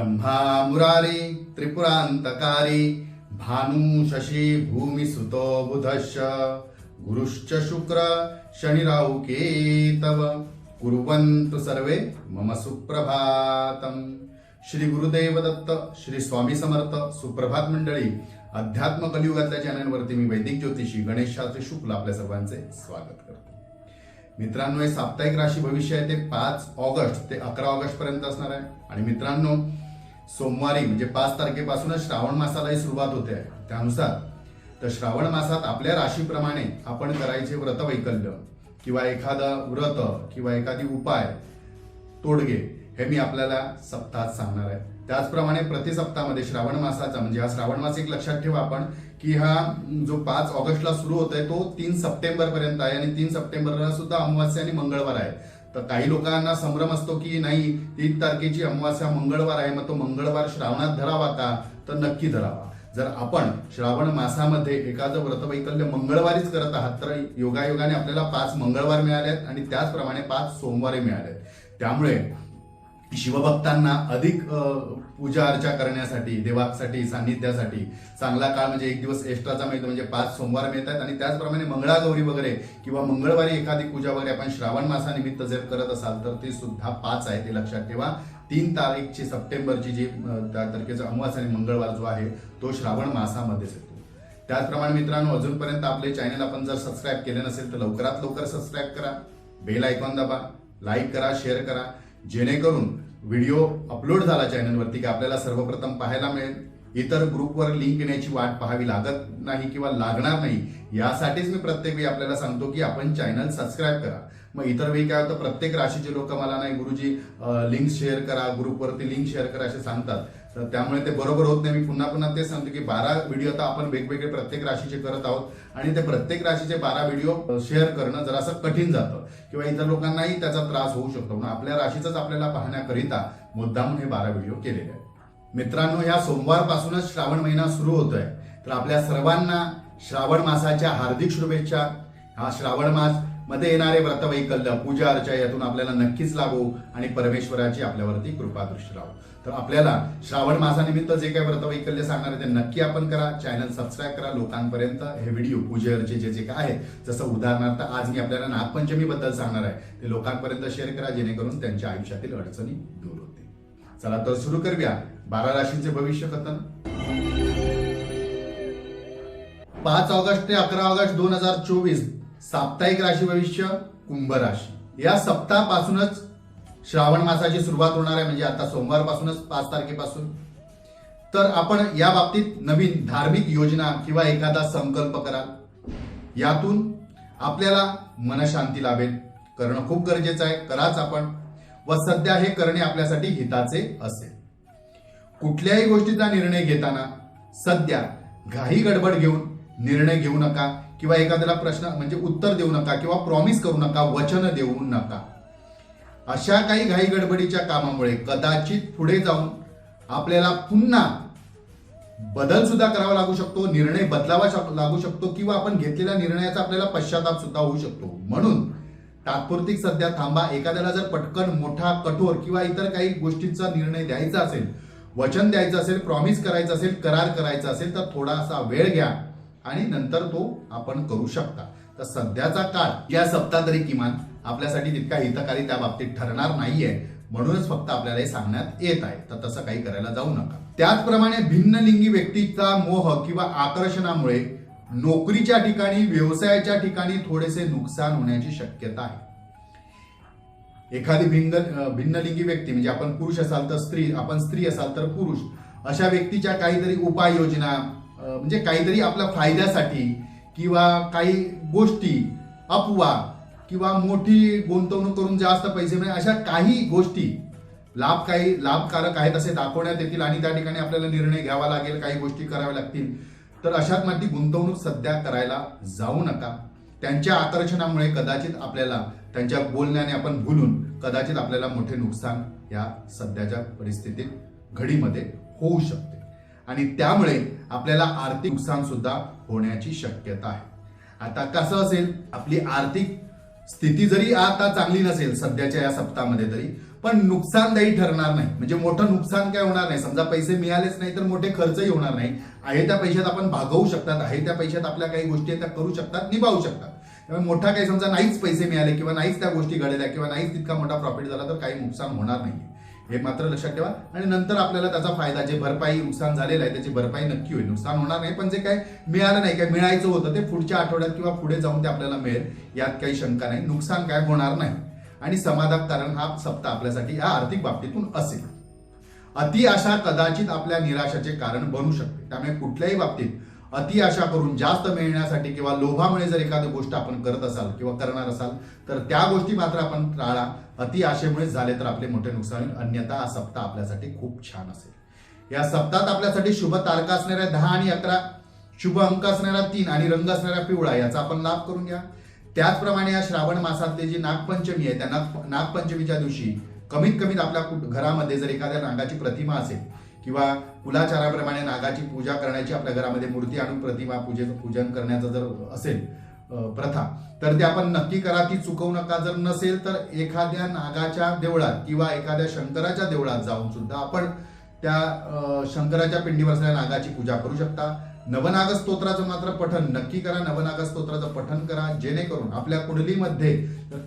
ब्रह्मा मुरारी त्रिपुरांतकारी भानु शशी भूमिसुतो बुधश्च। गुरुश्च शुक्र शनिराहु केतव कुर्वन्तु सर्वे मम सुप्रभातम श्री गुरुदेव दत्त श्री स्वामी समर्थ सुप्रभात मंडळी अध्यात्म कलियुगातल्या चॅनलवरती मी वैदिक ज्योतिषी गणेश शास्त्री शुक्ल आपल्या सर्वांचे स्वागत करतो. मित्रांनो हे साप्ताहिक राशी भविष्य आहे ते पाच ऑगस्ट ते अकरा ऑगस्ट पर्यंत असणार आहे. आणि मित्रांनो सोमवारी म्हणजे पाच तारखेपासूनच श्रावण मासालाही सुरुवात होते. आहे त्यानुसार तर श्रावण मासात आपल्या राशीप्रमाणे आपण करायचे व्रत वैकल्य किंवा एखादं व्रत किंवा एखादी उपाय तोडगे हे मी आपल्याला सप्ताहात सांगणार आहे. त्याचप्रमाणे प्रति सप्ताहामध्ये श्रावण मासाचा म्हणजे हा श्रावण मास एक लक्षात ठेवा आपण की हा जो पाच ऑगस्टला सुरू होत आहे तो तीन सप्टेंबर पर्यंत आहे आणि तीन सप्टेंबरला सुद्धा अमावास्या आणि मंगळवार आहे. तर काही लोकांना संभ्रम असतो की नाही तीन तारखेची अमावास्या मंगळवार आहे मग तो मंगळवार श्रावणात धरावा का? तर नक्की धरावा. जर आपण श्रावण मासामध्ये एखादं व्रतवैकल्य मंगळवारीच करत आहात तर योगायोगाने आपल्याला पाच मंगळवार मिळाले आहेत आणि त्याचप्रमाणे पाच सोमवारी मिळाले आहेत त्यामुळे शिवभक्तांना अधिक पूजा अर्चा करण्यासाठी देवासाठी सान्निध्यासाठी चांगला काळ म्हणजे एक दिवस एक्स्ट्राचा मिळतो म्हणजे पाच सोमवार मिळतात आणि त्याचप्रमाणे मंगळागौरी वगैरे किंवा मंगळवारी एखादी पूजा वगैरे आपण श्रावण मासानिमित्त जर करत असाल तर ते सुद्धा पाच आहे ते लक्षात ठेवा. तीन तारीखची सप्टेंबरची जी त्या तारखेचा अमावास आणि मंगळवार जो आहे तो श्रावण मासामध्येच येतो. त्याचप्रमाणे मित्रांनो अजूनपर्यंत आपले चॅनल आपण जर सबस्क्राईब केले नसेल तर लवकरात लवकर सबस्क्राईब करा बेल आयकॉन दाबा लाईक करा शेअर करा. जेणेकरून व्हिडिओ अपलोड झाला चॅनलवरती की आपल्याला सर्वप्रथम पाहायला मिळेल. इतर ग्रुपवर लिंक येण्याची वाट पाहावी लागत नाही किंवा लागणार नाही यासाठीच मी प्रत्येक वेळी आपल्याला सांगतो की आपण चॅनल सबस्क्राईब करा. मग इतर वेळी काय होतं प्रत्येक राशीचे लोक मला नाही गुरुजी लिंक शेअर करा ग्रुपवरती लिंक शेअर करा असे सांगतात. तर त्यामुळे ते बरोबर होत नाही. मी पुन्हा पुन्हा ते सांगतो की बारा व्हिडिओ आता आपण वेगवेगळे प्रत्येक राशीचे करत आहोत. आणि ते प्रत्येक राशीचे बारा व्हिडिओ शेअर करणं जरासं कठीण जातं किंवा इतर लोकांनाही त्याचा त्रास होऊ शकतो. म्हणून आपल्या राशीचाच आपल्याला पाहण्याकरिता मुद्दामून हे बारा व्हिडिओ केलेले आहेत. मित्रांनो या सोमवारपासूनच श्रावण महिना सुरू होतोय. तर आपल्या सर्वांना श्रावण मासाच्या हार्दिक शुभेच्छा. हा श्रावण मासमध्ये येणारे व्रतवैकल्य पूजा अर्चा यातून आपल्याला नक्कीच लागू आणि परमेश्वराची आपल्यावरती कृपा दृष्टी राहू तर आपल्याला श्रावण मासानिमित्त जे काही व्रतवैकल्य सांगणार आहे ते नक्की आपण करा. चॅनल सबस्क्राईब करा लोकांपर्यंत. हे व्हिडिओ पूजेवरचे जे जे काय आहे जसं उदाहरणार्थ आज मी आपल्याला नागपंचमीबद्दल सांगणार आहे ते लोकांपर्यंत शेअर करा जेणेकरून त्यांच्या आयुष्यातील अडचणी दूर होते चला तर सुरू करूया. बारा राशींचे भविष्य कथन. पाच ऑगस्ट ते अकरा ऑगस्ट दोन हजार चोवीस साप्ताहिक राशी भविष्य कुंभ राशी. या सप्ताहापासूनच श्रावण मासाची सुरुवात होणार आहे म्हणजे आता सोमवारपासूनच पाच तारखेपासून. तर आपण या बाबतीत नवीन धार्मिक योजना किंवा एखादा संकल्प कराल. यातून आपल्याला मनशांती लाभेल. करणं खूप गरजेचं आहे कराच आपण. व सध्या हे करणे आपल्यासाठी हिताचे असेल. कुठल्याही गोष्टीचा निर्णय घेताना सध्या घाई गडबड घेऊन निर्णय घेऊ नका किंवा एखाद्याला प्रश्न म्हणजे उत्तर देऊ नका किंवा प्रॉमिस करू नका वचन देऊ नका. अशा काही घाई गडबडीच्या कामामुळे कदाचित पुढे जाऊन आपल्याला पुन्हा बदल सुद्धा करावा लागू शकतो निर्णय बदलावा लागू शकतो किंवा आपण घेतलेल्या निर्णयाचा आपल्याला पश्चाताप सुद्धा होऊ शकतो. म्हणून तात्पुरती सध्या थांबा. एखाद्याला जर पटकन मोठा कठोर किंवा इतर काही गोष्टींचा निर्णय द्यायचा असेल वचन द्यायचं असेल प्रॉमिस करायचं असेल करार करायचा असेल तर थोडासा वेळ घ्या आणि नंतर तो आपण करू शकता. तर सध्याचा काळ या सप्ताह तरी किमान आपल्यासाठी तितका हितकारी त्या बाबतीत ठरणार नाहीये. म्हणूनच फक्त आपल्याला हे सांगण्यात येत आहे. तर तसं काही करायला जाऊ नका. त्याचप्रमाणे भिन्नलिंगी व्यक्तीचा मोह किंवा आकर्षणामुळे नोकरीच्या ठिकाणी व्यवसायाच्या ठिकाणी थोडेसे नुकसान होण्याची शक्यता आहे. एखादी भिन्न भिन्नलिंगी व्यक्ती म्हणजे आपण पुरुष असाल तर स्त्री आपण स्त्री असाल तर पुरुष अशा व्यक्तीच्या काहीतरी उपाययोजना म्हणजे काहीतरी आपल्या फायद्यासाठी किंवा काही गोष्टी अपवा किंवा मोठी गुंतवणूक करून जास्त पैसे मिळेल अशा काही गोष्टी लाभ काही लाभकारक आहेत असे दाखवण्यात येतील आणि त्या ठिकाणी आपल्याला निर्णय घ्यावा लागेल काही गोष्टी कराव्या लागतील. तर अशात मधली गुंतवणूक सध्या करायला जाऊ नका. त्यांच्या आकर्षणामुळे कदाचित आपल्याला त्यांच्या बोलण्याने आपण भुलून कदाचित आपल्याला मोठे नुकसान या सध्याच्या परिस्थितीत घडीमध्ये होऊ शकते. आणि त्यामुळे आपल्याला आर्थिक नुकसान सुद्धा होण्याची शक्यता आहे. आता कसं असेल आपली आर्थिक स्थिती जरी आता चांगली नसेल सध्याच्या या सप्ताहामध्ये तरी पण नुकसानदायी ठरणार नाही. म्हणजे मोठं नुकसान काय होणार नाही? समजा पैसे मिळालेच नाही तर मोठे खर्चही होणार नाही. आहे त्या पैशात आपण भागवू शकतात आहे त्या पैशात आपल्या काही गोष्टी आहेत त्या करू शकतात निभावू शकतात. त्यामुळे मोठा काही समजा नाहीच पैसे मिळाले किंवा नाहीच त्या गोष्टी घडल्या किंवा नाहीच तितका मोठा प्रॉफिट झाला तर काही नुकसान होणार नाही हे मात्र लक्षात ठेवा. आणि नंतर आपल्याला त्याचा फायदा जे भरपाई नुकसान झालेलं आहे त्याची भरपाई नक्की होईल. नुकसान होणार नाही पण जे काय मिळालं नाही काय मिळायचं होतं ते पुढच्या आठवड्यात किंवा पुढे जाऊन ते आपल्याला मिळेल यात काही शंका नाही. नुकसान काय होणार नाही. आणि समाधान कारण हा सप्ताह आपल्यासाठी या आर्थिक बाबतीतून असेल. अति आशा कदाचित आपल्या निराशाचे कारण बनू शकते. त्यामुळे कुठल्याही बाबतीत अति आशा करून जास्त मिळण्यासाठी किंवा लोभामुळे जर एखादी गोष्ट आपण करत असाल किंवा करणार असाल तर त्या गोष्टी मात्र आपण टाळा. अति आशेमुळे झाले तर आपले मोठे नुकसान होईल. अन्यथा हा सप्ताह आपल्यासाठी खूप छान असेल. या सप्ताहात आपल्यासाठी शुभ तारका असणाऱ्या दहा आणि अकरा शुभ अंक असणारा तीन आणि रंग असणारा पिवळा याचा आपण लाभ करून घ्या. त्याचप्रमाणे या श्रावण मासातले जी नागपंचमी आहे त्या नाग नागपंचमीच्या दिवशी कमीत कमीत आपल्या घरामध्ये जर एखाद्या नागाची प्रतिमा असेल किंवा कुलाचाराप्रमाणे नागाची पूजा करण्याची आपल्या घरामध्ये मूर्ती आणून प्रतिमा पूजेचं पूजन करण्याचं जर असेल प्रथा तर ते आपण नक्की करा. ती चुकवू नका. जर नसेल तर एखाद्या नागाच्या देवळात किंवा एखाद्या शंकराच्या देवळात जाऊन सुद्धा आपण त्या शंकराच्या पिंडीवर असलेल्या नागाची पूजा करू शकता. नवनाग स्तोत्राचं मात्र पठन नक्की करा. नवनाग स्तोत्राचं पठन करा. जेणेकरून आपल्या कुंडलीमध्ये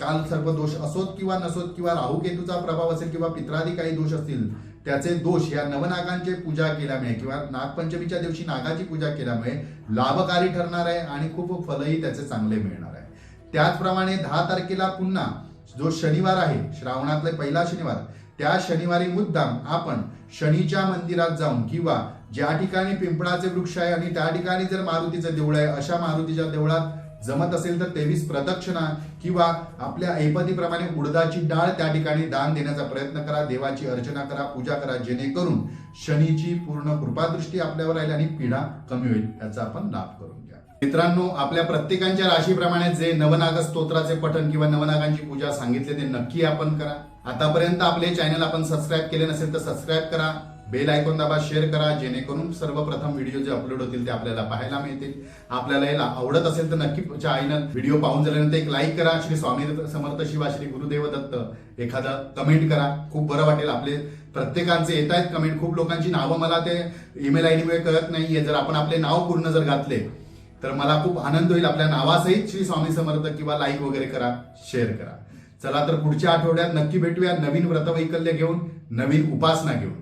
काल सर्व दोष असोत किंवा नसोत किंवा राहुकेतूचा प्रभाव असेल किंवा पित्रादी काही दोष असतील त्याचे दोष या नवनागांचे पूजा केल्यामुळे किंवा नागपंचमीच्या दिवशी नागाची पूजा केल्यामुळे लाभकारी ठरणार आहे आणि खूप फलही त्याचे चांगले मिळणार आहे. त्याचप्रमाणे दहा तारखेला पुन्हा जो शनिवार आहे श्रावणातले पहिला शनिवार त्या शनिवारी मुद्दाम आपण शनीच्या मंदिरात जाऊन किंवा ज्या ठिकाणी पिंपळाचे वृक्ष आहे आणि त्या ठिकाणी जर मारुतीचं देऊळ आहे अशा मारुतीच्या देवळात जमत असेल तर तेवीस प्रदक्षिणा किंवा आपल्या ऐपतीप्रमाणे उडदाची डाळ त्या ठिकाणी दान देण्याचा प्रयत्न करा देवाची अर्चना करा पूजा करा जेणेकरून शनीची पूर्ण कृपादृष्टी आपल्यावर राहील आणि पीडा कमी होईल याचा आपण लाभ करून घ्या. मित्रांनो आपल्या प्रत्येकांच्या राशीप्रमाणे जे नवनाग स्तोत्राचे पठण किंवा नवनागांची पूजा सांगितले ते नक्की आपण करा. आतापर्यंत आपले चॅनल आपण सबस्क्राईब केले नसेल तर सबस्क्राईब करा. बेल आयकॉन दाबा शेअर करा जेणेकरून सर्वप्रथम व्हिडिओ जे अपलोड होतील ते आपल्याला पाहायला मिळतील. आपल्याला याला आवडत असेल तर नक्की आईनं व्हिडिओ पाहून झाल्यानंतर एक लाईक करा. श्री स्वामी समर्थ शिवा श्री गुरुदेव दत्त एखादा कमेंट करा. खूप बरं वाटेल आपले प्रत्येकांचे येत आहेत कमेंट खूप लोकांची नावं मला ते ईमेल आय डीमुळे कळत नाहीये जर आपण आपले नाव पूर्ण जर घातले तर मला खूप आनंद होईल. आपल्या नावासहित श्री स्वामी समर्थ किंवा लाईक वगैरे करा शेअर करा. चला तर पुढच्या आठवड्यात नक्की भेटूया. नवीन व्रतवैकल्य घेऊन नवीन उपासना घेऊन.